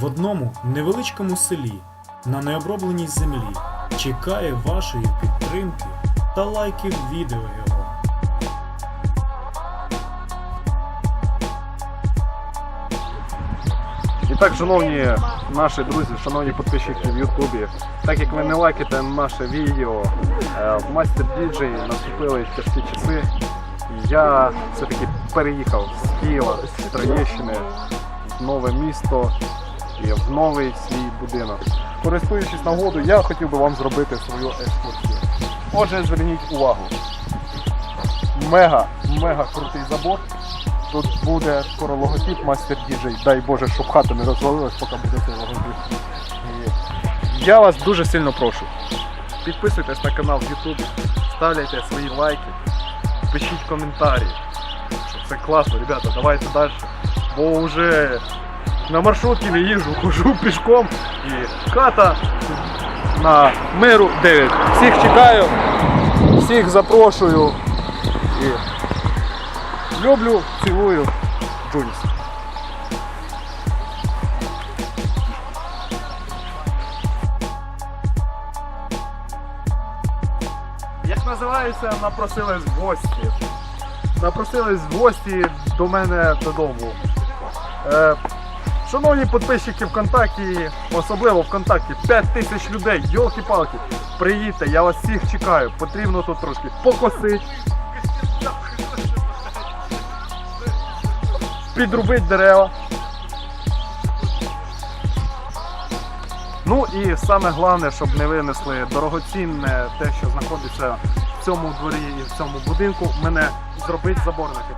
в одному невеличкому селі на необробленій землі чекає вашої підтримки та лайків відео його. І так, шановні наші друзі, шановні підписчики в Ютубі, так як ви не лайкаєте наше відео, е, в Мастер Діджей наступили тяжкі часи. Я все-таки переїхав з Києва, з Троєщини в нове місто і в новий свій будинок. Користуючись нагодою, я хотів би вам зробити свою екскурсію. Отже, зверніть увагу. Мега, мега крутий забор. Тут буде скоро логотип Мастер Діджей. Дай Боже, щоб хата не розвалилась, поки буде цей логотип. І я вас дуже сильно прошу. Підписуйтесь на канал в YouTube, ставляйте свої лайки, пишіть коментарі. Це класно, ребята, давайте далі. Бо вже на маршрутці не їжджу, хожу пішком і хата на миру 9. Всіх чекаю, всіх запрошую. І Люблю, цілую, Джуніс. Як називається, напросились в гості. Напросились в гості до мене додому. Е, шановні підписчики ВКонтакті, особливо ВКонтакті, 5 тисяч людей, йолки-палки, приїдьте, я вас всіх чекаю. Потрібно тут трошки покосити. підрубити дерева. Ну і саме головне, щоб не винесли дорогоцінне те, що знаходиться в цьому дворі і в цьому будинку, мене зробити заборники.